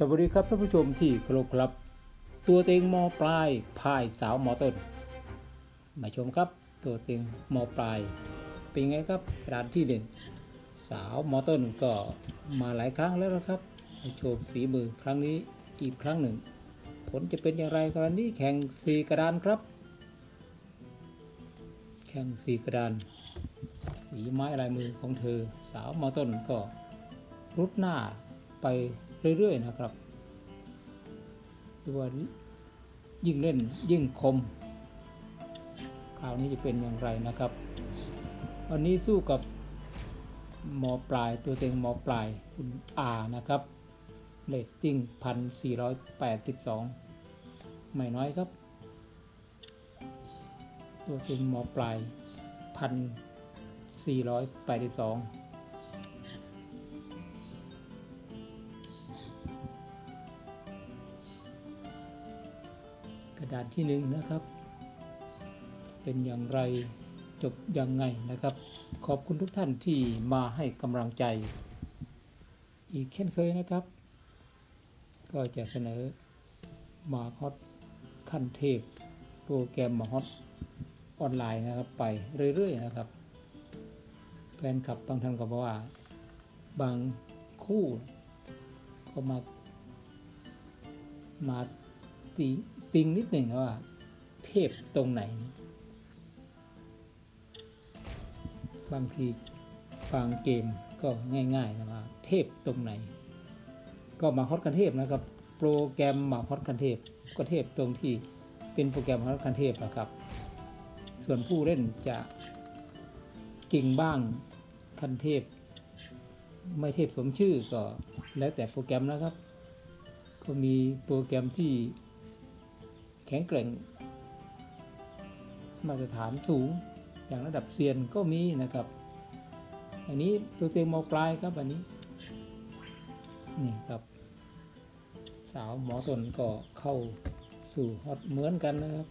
สวัสดีครับท่านผู้ชมที่เคารพครับ ตัวเต็งมปลายพายสาวมอต้น มาชมครับ ตัวเต็งมปลาย เป็นไงครับกรานที่หนึ่งสาวมอต้นก็มาหลายครั้งแล้วนะครับมาโชว์ฝีมือครั้งนี้อีกครั้งหนึ่ง ผลจะเป็นอย่างไรกรณีแข่งสี่กระดานครับ แข่งสี่กระดานฝีไม้ลายมือของเธอ สาวมอต้นก็รุดหน้าไป เรื่อย ๆ นะครับคือว่ายิ่งเล่นยิ่งคม คราวนี้จะเป็นอย่างไรนะครับ วันนี้สู้กับหมอปลายตัวเต็งหมอปลายคุณอานะครับเลตติ้งพันสี่ร้อยแปดสิบสองไม่น้อยครับ ตัวเต็งหมอปลายพันสี่ร้อยแปดสิบสอง กระดานที่หนึ่งนะครับ เป็นอย่างไรจบยังไงนะครับ ขอบคุณทุกท่านที่มาให้กำลังใจ อีกเช่นเคยนะครับ ก็จะเสนอมาฮอตขั้นเทพโปรแกรมมาฮอตออนไลน์นะครับไปเรื่อยๆนะครับ แฟนคลับบางท่านก็บอกว่าบางคู่ก็มามาติ ติงนิดหนึ่งว่า เทพตรงไหน บางทีฟังเกมก็ง่ายๆนะว่าเทพตรงไหน ก็มาฮอตกันเทพนะครับ โปรแกรมมาฮอตกันเทพก็เทพตรงที่เป็นโปรแกรมฮอตกันเทพนะครับ ส่วนผู้เล่นจะเก่งบ้างคันเทพ ไม่เทพสมชื่อก็แล้วแต่โปรแกรมนะครับ ก็มีโปรแกรมที่ แข็งแกร่ง มาตรฐานสูงอย่างระดับเซียนก็มีนะครับ อันนี้ตัวเต็งมอปลายครับอันนี้นี่ครับ สาวหมอตนก็เข้าสู่ฮอตเหมือนกันนะครับ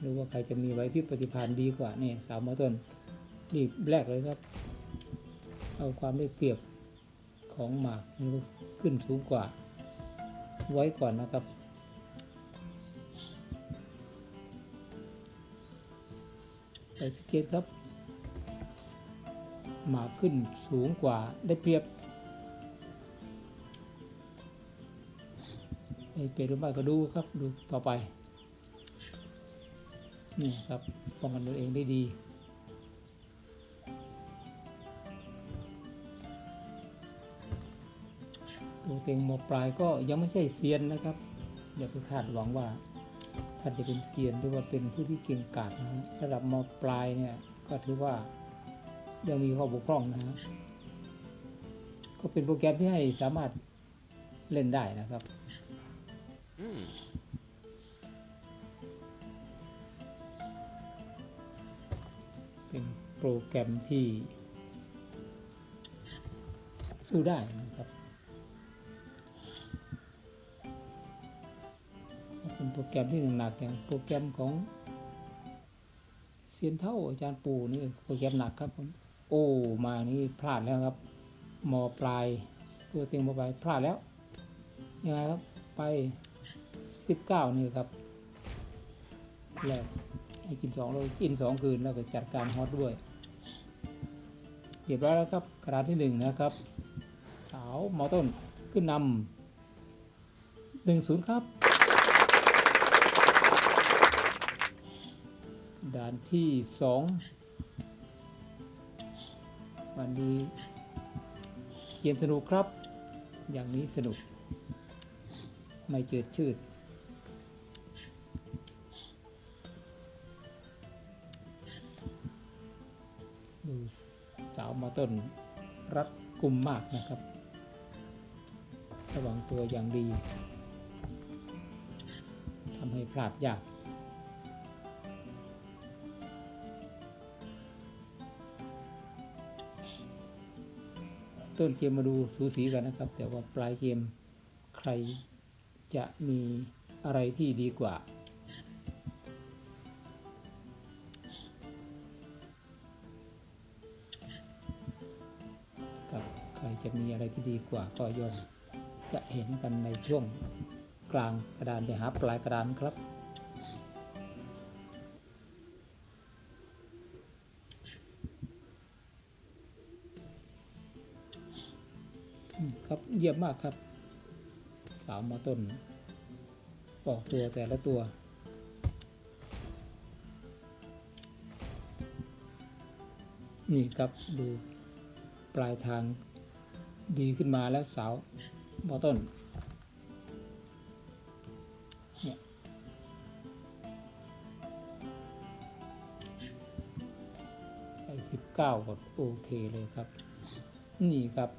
หรือว่าใครจะมีไว้พิปฏิภาณดีกว่านี่สาวหมอตนนี่แรกเลยครับ เอาความได้เปรียบของหมากขึ้นสูงกว่า ไว้ก่อนนะครับ ไปสเก็ตครับ มาขึ้นสูงกว่าได้เปรียบได้เปรียบหรือไม่ก็ดูครับดูต่อไป นี่ครับป้องกันตัวเองได้ดีตัวเต็งหมอปลายก็ยังไม่ใช่เซียนนะครับ อย่าไปคาดหวังว่า ท่านจะเป็นเซียนหรือว่าเป็นผู้ที่เก่งกาจนะฮะระดับมอปลายเนี่ยก็ถือว่ายังมีข้อบกพร่องนะฮะก็เป็นโปรแกรมที่ให้สามารถเล่นได้นะครับ Hmm. เป็นโปรแกรมที่สู้ได้นะครับ โปรแกรมที่หนักอย่างโปรแกรมของเซียนเท่าอาจารย์ปู่นี่โปรแกรมหนักครับผมโอ้มานี่พลาดแล้วครับมอปลายตัวเต็งมอปลายพลาดแล้วยังไงครับไปสิบเก้านี่ครับแรกให้กินสองเรากินสองคืนแล้วก็จัดการฮอตด้วยเรียบร้อยแล้วครับกระดานที่หนึ่งนะครับ สาวหมอต้นขึ้นนำหนึ่งศูนย์ครับ ด่านที่สองวันนี้เกมสนุกครับ อย่างนี้สนุก ไม่เจืดชืดดูสาวมาต้นรัดกุมมากนะครับ ระวังตัวอย่างดีทำให้พลาดยาก ต้นเกมมาดูสูสีกันนะครับ แต่ว่าปลายเกมใครจะมีอะไรที่ดีกว่ากับใครจะมีอะไรที่ดีกว่าก็ย่อมจะเห็นกันในช่วงกลางกระดานไปหาปลายกระดานครับ ครับเยี่ยมมากครับ สาวมาต้นออกตัวแต่ละตัว นี่ครับดูปลายทางดีขึ้นมาแล้วสาวมอต้นเนี่ยไปสิบเก้าก็โอเคเลยครับ นี่ครับ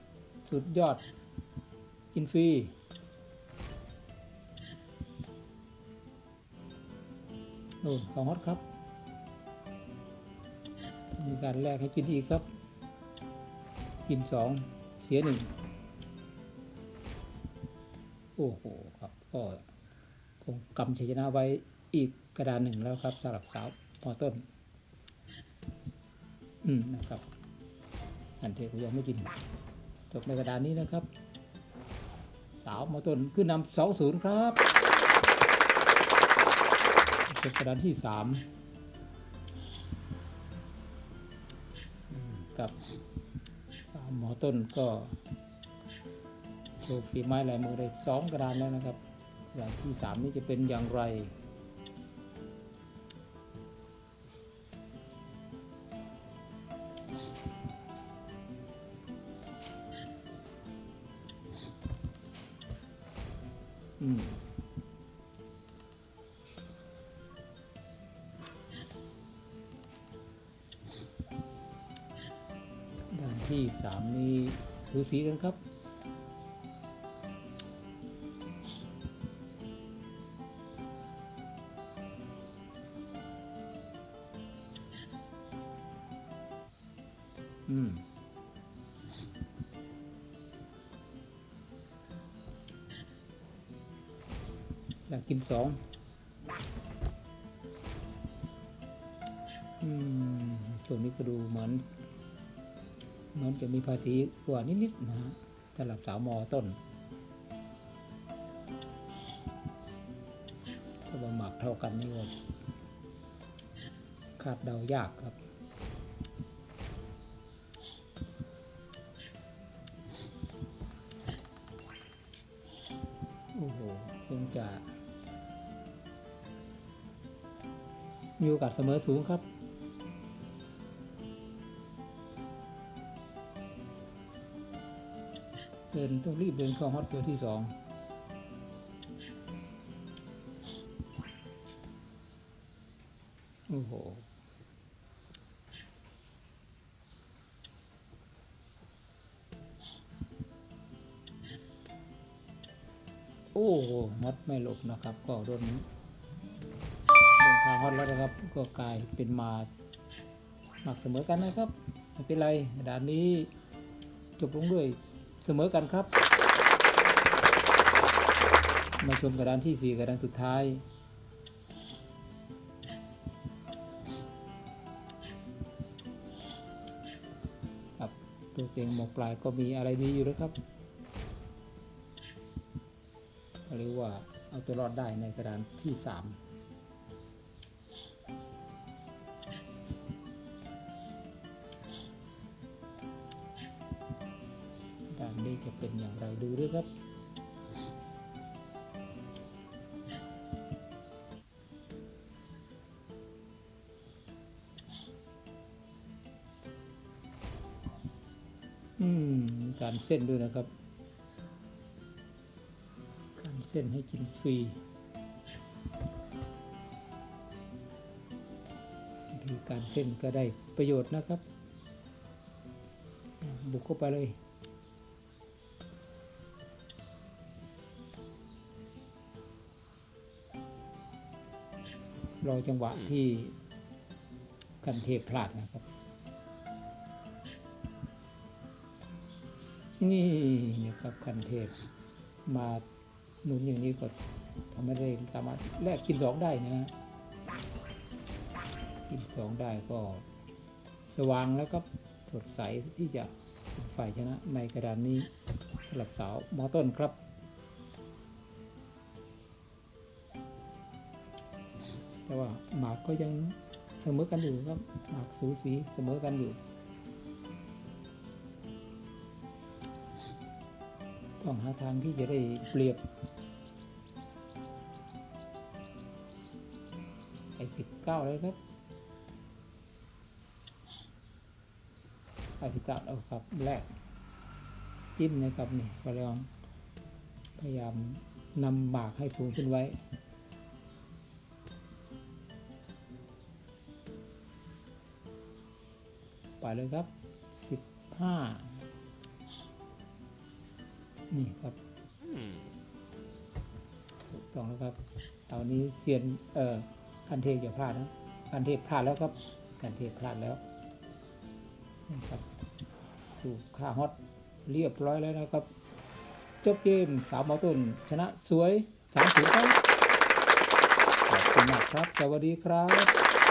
สุดยอด กินฟรีโน่นของฮอตครับ มีการแลกให้กินอีกครับ กินสองเสียหนึ่งโอ้โหครับก็คงกำชัยชนะไว้อีกกระดานหนึ่งแล้วครับสำหรับสาวมอต้น อืมนะครับ อันเทก็ยังไม่กิน จบในกระดานนี้นะครับ สาวมอต้นขึ้นนำสองศูนย์ครับจบกระดานที่สามกับสาวหมอต้นก็โชว์ฝีไม้ลายมือได้สองกระดานแล้วนะครับกระดานที่สามนี้จะเป็นอย่างไร ด้านที่สามนี้สูสีกันครับ สองช่วงนี้ก็ดูเหมือน เหมือนจะมีภาษีกว่านิดๆนะฮะสำหรับสาวมอต้นถ้าว่าหมักเท่ากันนี่ก็คาดเดายากครับ มีโอกาสเสมอสูงครับ เดินต้องรีบเดินเข้าฮอตตัวที่สองโอ้โหโอ้โหฮอตไม่หลบนะครับ ก็โดน พาฮอตแล้วนะครับ ก็กลายเป็นมาหมักเสมอกันนะครับ ไม่เป็นไรด่านนี้จบลงด้วยเสมอกันครับ มาชมกระดานที่สี่กระดานสุดท้ายครับตัวเต็งหมอกปลายก็มีอะไรดีอยู่นะครับเรียกว่าเอาตัวรอดได้ในกระดานที่สาม จะเป็นอย่างไรดูด้วยครับ อืม การเส้นด้วยนะครับ การเส้นให้กินฟรีดีการเส้นก็ได้ประโยชน์นะครับ บุกเข้าไปเลย รอจังหวะที่กันเทพพลาดนะครับ นี่นะครับคันเทพมาหนุนอย่างนี้ก็ทำให้ได้สามารถแลกกินสองได้นะฮะกินสองได้ก็สว่างแล้วก็สดใสที่จะเป็นฝ่ายชนะในกระดานนี้สำหรับสาวมอต้นครับ แต่ว่าหมากก็ยังเสมอกันอยู่ครับหมากสูสีเสมอกันอยู่ ต้องหาทางที่จะได้เปรียบไอ้สิบเก้าเลยครับไอ้สิบเก้าเอาครับแรกจิ้มนะครับนี่ก็ลองพยายามนำหมากให้สูงขึ้นไว้ ไปเลยครับสิบห้านี่ครับอืมถูกต้องแล้วครับตอนนี้เซียนเอ่อคันเทพอย่าพลาดนะคันเทพพลาดแล้วครับคันเทพพลาดแล้วนะครับถูกค่าฮอตเรียบร้อยแล้วนะครับจบเกมสาวหมอต้นชนะสวยสามศูนย์ครับขอบคุณมากครับ สวัสดีครับ